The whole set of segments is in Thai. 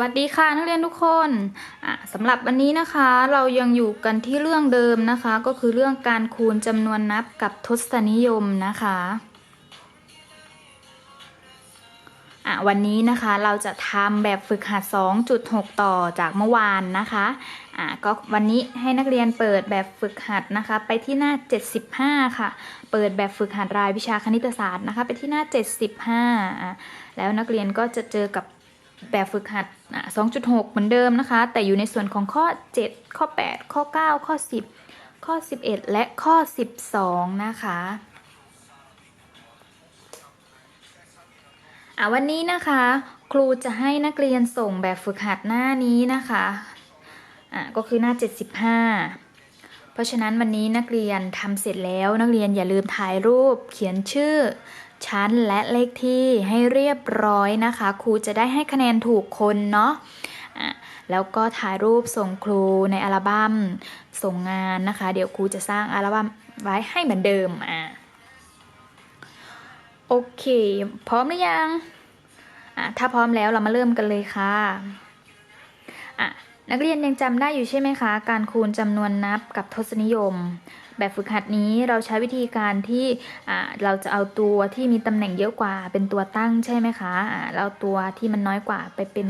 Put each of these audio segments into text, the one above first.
วัสดีค่ะนักเรียนทุกคนสำหรับวันนี้นะคะเรายังอยู่กันที่เรื่องเดิมนะคะ ก็คือเรื่องการคูณจำนวนนับกับทศนิยมนะคะะวันนี้นะคะเราจะทำแบบฝึกหัด 2.6 ต่อจากเมื่อวานนะคะะก็วันนี้ให้นักเรียนเปิดแบบฝึกหัดนะคะ ไปที่หน้า 75 ค่ะ เปิดแบบฝึกหัดรายวิชาคณิตศาสตร์นะคะ ไปที่หน้า 75 แล้วนักเรียนก็จะเจอกับแบบฝึกหัด อะ2.6 เหมือนเดิมนะคะ แต่อยู่ในส่วนของข้อ 7 ข้อ 8 ข้อ 9 ข้อ 10 ข้อ 11 และข้อ 12 นะคะอะวันนี้นะคะ ครูจะให้นักเรียนส่งแบบฝึกหัดหน้านี้นะคะอะก็คือหน้า 75 เพราะฉะนั้นวันนี้นักเรียนทำเสร็จแล้วนักเรียนอย่าลืมถ่ายรูปเขียนชื่อ ชั้นและเลขที่ให้เรียบร้อยนะคะ ครูจะได้ให้คะแนนถูกคนเนาะแล้วก็ถ่ายรูปส่งครูในอัลบั้มส่งงานนะคะ เดี๋ยวครูจะสร้างอัลบั้มไว้ให้เหมือนเดิมอะโอเค พร้อมหรือยังอะถ้าพร้อมแล้วเรามาเริ่มกันเลยค่ะอะ นักเรียนยังจำได้อยู่ใช่ไหมคะ การคูณจำนวนนับกับทศนิยม แบบฝึกหัดนี้เราใช้วิธีการที่เราจะเอาตัวที่มีตำแหน่งเยอะกว่าเป็นตัวตั้งใช่ไหมคะเราเอาตัวที่มันน้อยกว่าไปเป็น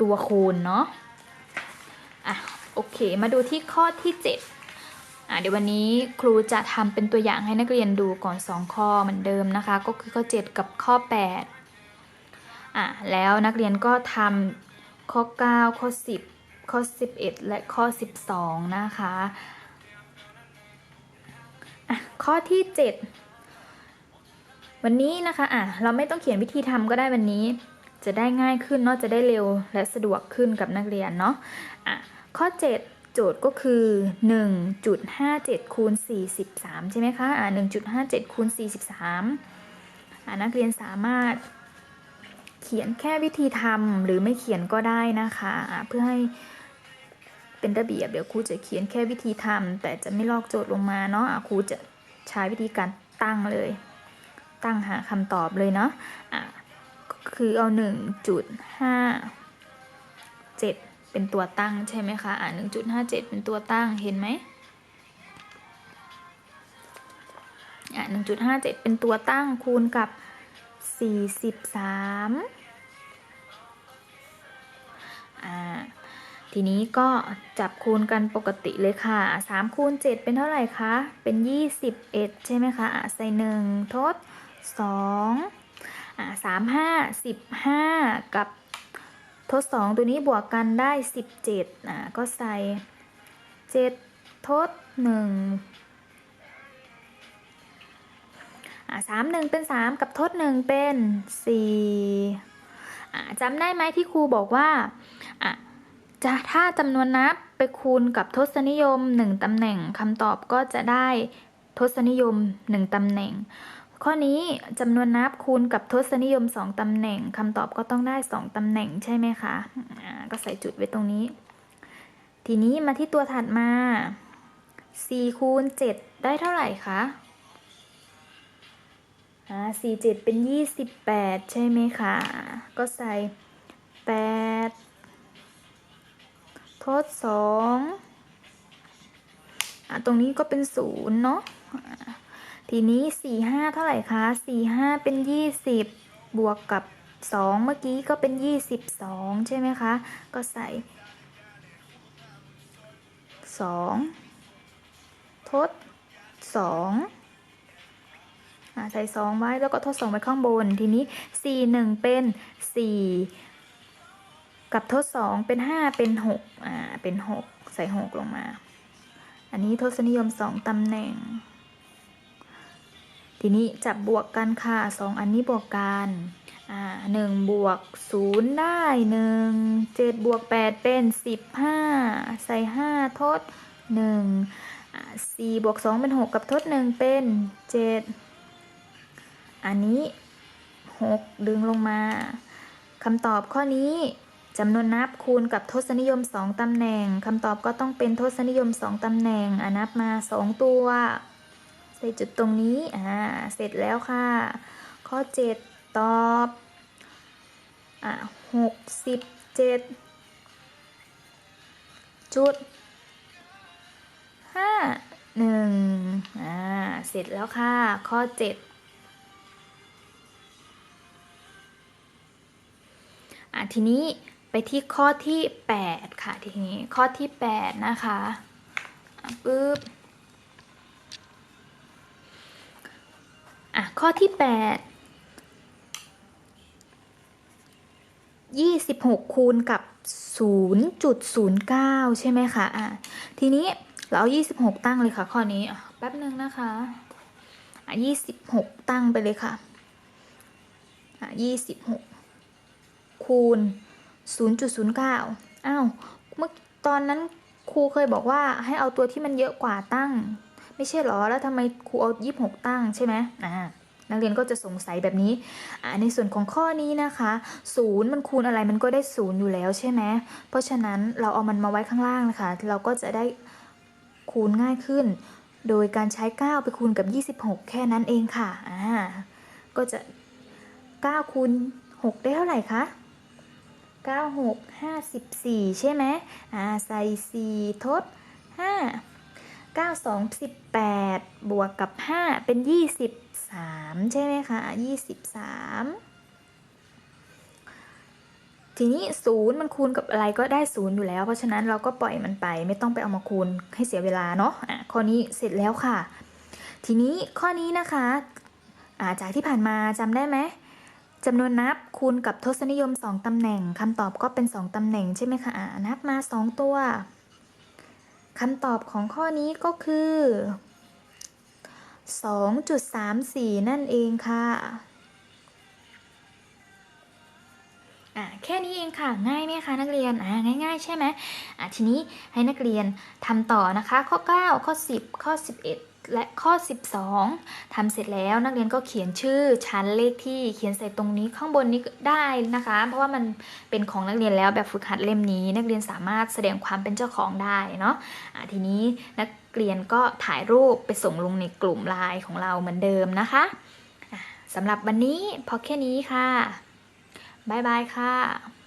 ตัวคูณเนาะอะโอเค มาดูที่ข้อที่ 7อะเดี๋ยววันนี้ครูจะทำเป็นตัวอย่างให้นักเรียนดูก่อน 2 ข้อเหมือนเดิมนะคะ ก็คือข้อ 7 กับข้อ 8อะแล้วนักเรียนก็ทำ ข้อ 9 ข้อ 10 ข้อ 11 และข้อ 12 นะคะะข้อที่ 7 วันนี้นะคะอะเราไม่ต้องเขียนวิธีทำก็ได้วันนี้ จะได้ง่ายขึ้นเนาะจะได้เร็วและสะดวกขึ้นกับนักเรียนเนาะอะข้อ7โจทย์ก็คือ 1.57คูณ43 ใช่ไหมคะ อะ1.57คูณ43 อะนักเรียนสามารถ เขียนแค่วิธีทำหรือไม่เขียนก็ได้นะคะ เพื่อให้เป็นระเบียบเดี๋ยวครูจะเขียนแค่วิธีทำแต่จะไม่ลอกโจทย์ลงมาเนาะครูจะใช้วิธีการตั้งเลย ตั้งหาคำตอบเลยเนาะะคือเอาหนึ่งจุดห้าเจ็ดเป็นตัวตั้งใช่ไหมคะอะหนึ่งจุดห้าเจ็ดเป็นตัวตั้งเห็นไหมอะหนึ่งจุดห้าเจ็ดเป็นตัวตั้งคูณกับ สี่สิบสามอ่า ทีนี้ก็จับคูณกันปกติเลยค่ะ3คูณ7เป็นเท่าไหร่คะ เป็น21ใช่ไหมคะอะใส่1ทด2อะ3 5 15กับทด2ตัวนี้บวกกันได้17อะก็ใส่7ทดหนึ่ง 1อะ3 1เป็น3กับทด1เป็น4อะจำได้ไหมที่ครูบอกว่าอะจะถ้าจำนวนนับไปคูณกับทศนิยม 1ตำแหน่งคำตอบก็จะได้ทศนิยม 1ตำแหน่ง ข้อนี้จำนวนนับคูณกับทศนิยม 2ตำแหน่งคำตอบก็ต้องได้ 2ตำแหน่งใช่ไหมคะอ่าก็ใส่จุดไว้ตรงนี้ ทีนี้มาที่ตัวถัดมา4คูณ7ได้เท่าไหร่คะ อ่า4 7เป็น28ใช่ไหมคะ ก็ใส่8ทดสองอะตรงนี้ก็เป็นศูนย์เนาะทีนี้สี่ห้าเท่าไหร่คะสี่ห้าเป็นยี่สิบบวกกับสองเมื่อกี้ก็เป็นยี่สิบสองใช่ไหมคะ ก็ใส่สองทดสอง ใส่สองไว้แล้วก็ทดสองไว้ข้างบน ทีนี้สี่หนึ่งเป็นสี่กับทดสองเป็นห้าเป็นหกอ่าเป็นหกใส่หกลงมา อันนี้ทศนิยมสองตำแหน่ง ทีนี้จับบวกกันค่ะสองอันนี้บวกกันอ่าหนึ่งบวกศูนย์ได้หนึ่งเจ็ดบวกแปดเป็นสิบห้าใส่ห้าทดหนึ่งสี่บวกสองเป็นหกกับทดหนึ่งเป็นเจ็ด อันนี้หกดึงลงมาคำตอบข้อนี้จำนวนนับคูณกับทศนิยม 2ตำแหน่งคำตอบก็ต้องเป็นทศนิยม 2ตำแหน่งอนับมา 2 ตัว ใส่จุดตรงนี้อ่าเสร็จแล้วค่ะ ข้อ 7 ตอบอะหกสิบเจ็ดจุดห้าหนึ่งอ่าเสร็จแล้วค่ะ ข้อ 7 ทีนี้ไปที่ข้อที่แปดค่ะทีนี้ข้อที่แปดนะคะปึ๊บอะข้อที่แปดยี่สิบหกคูณกับศูนย์จุดศูนย์เก้าใช่ไหมคะอะทีนี้เราเอายี่สิบหกตั้งเลยค่ะ ข้อนี้แป๊บหนึ่งนะคะอะยี่สิบหกตั้งไปเลยค่ะอะยี่สิบหก คูณศูนย์จุดศูนย์เก้าอ้าว เมื่อตอนนั้นครูเคยบอกว่าให้เอาตัวที่มันเยอะกว่าตั้ง ไม่ใช่หรอ แล้วทำไมครูเอายี่สิบหกตั้งใช่ไหมอ่านักเรียนก็จะสงสัยแบบนี้ ในส่วนของข้อนี้นะคะศูนย์มันคูณอะไรมันก็ได้ศูนย์อยู่แล้วใช่ไหม เพราะฉะนั้นเราเอามันมาไว้ข้างล่างนะคะ เราก็จะได้คูณง่ายขึ้น โดยการใช้ 9 ไปคูณกับ 26 แค่นั้นเองค่ะ อ่า ก็จะ 9 คูณ 6 ได้เท่าไหร่คะ 9 6 54 ใช่ไหมอ่าใส่ 4 ทด 5 9 2 18 บวกกับ 5 เป็น 23 ใช่ไหมคะ23ทีนี้0มันคูณกับอะไรก็ได้0อยู่แล้ว เพราะฉะนั้นเราก็ปล่อยมันไปไม่ต้องไปเอามาคูณให้เสียเวลาเนาะอะข้อนี้เสร็จแล้วค่ะ ทีนี้ข้อนี้นะคะอ่าจากที่ผ่านมาจำได้ไหม จำนวนนับคูณกับทศนิยม 2ตำแหน่งคำตอบก็เป็น 2ตำแหน่งใช่ไหมคะอ่านับมา 2 ตัวคำตอบของข้อนี้ก็คือ 2.34 นั่นเองค่ะอะ แค่นี้เองค่ะ ง่ายไหมคะนักเรียนอ่าง่าย ๆ ใช่ไหมอะทีนี้ให้นักเรียนทำต่อนะคะ ข้อ 9 ข้อ 10 ข้อ 11 และข้อ 12ทำเสร็จแล้วนักเรียนก็เขียนชื่อชั้นเลขที่เขียนใส่ตรงนี้ข้างบนนี้ได้นะคะ เพราะว่ามันเป็นของนักเรียนแล้วแบบฝึกหัดเล่มนี้ นักเรียนสามารถแสดงความเป็นเจ้าของได้เนาะะทีนี้นักเรียนก็ถ่ายรูปไปส่งลงในกลุ่มไลน์ของเราเหมือนเดิมนะคะะสำหรับวันนี้พอแค่นี้ค่ะ บ๊ายบายค่ะ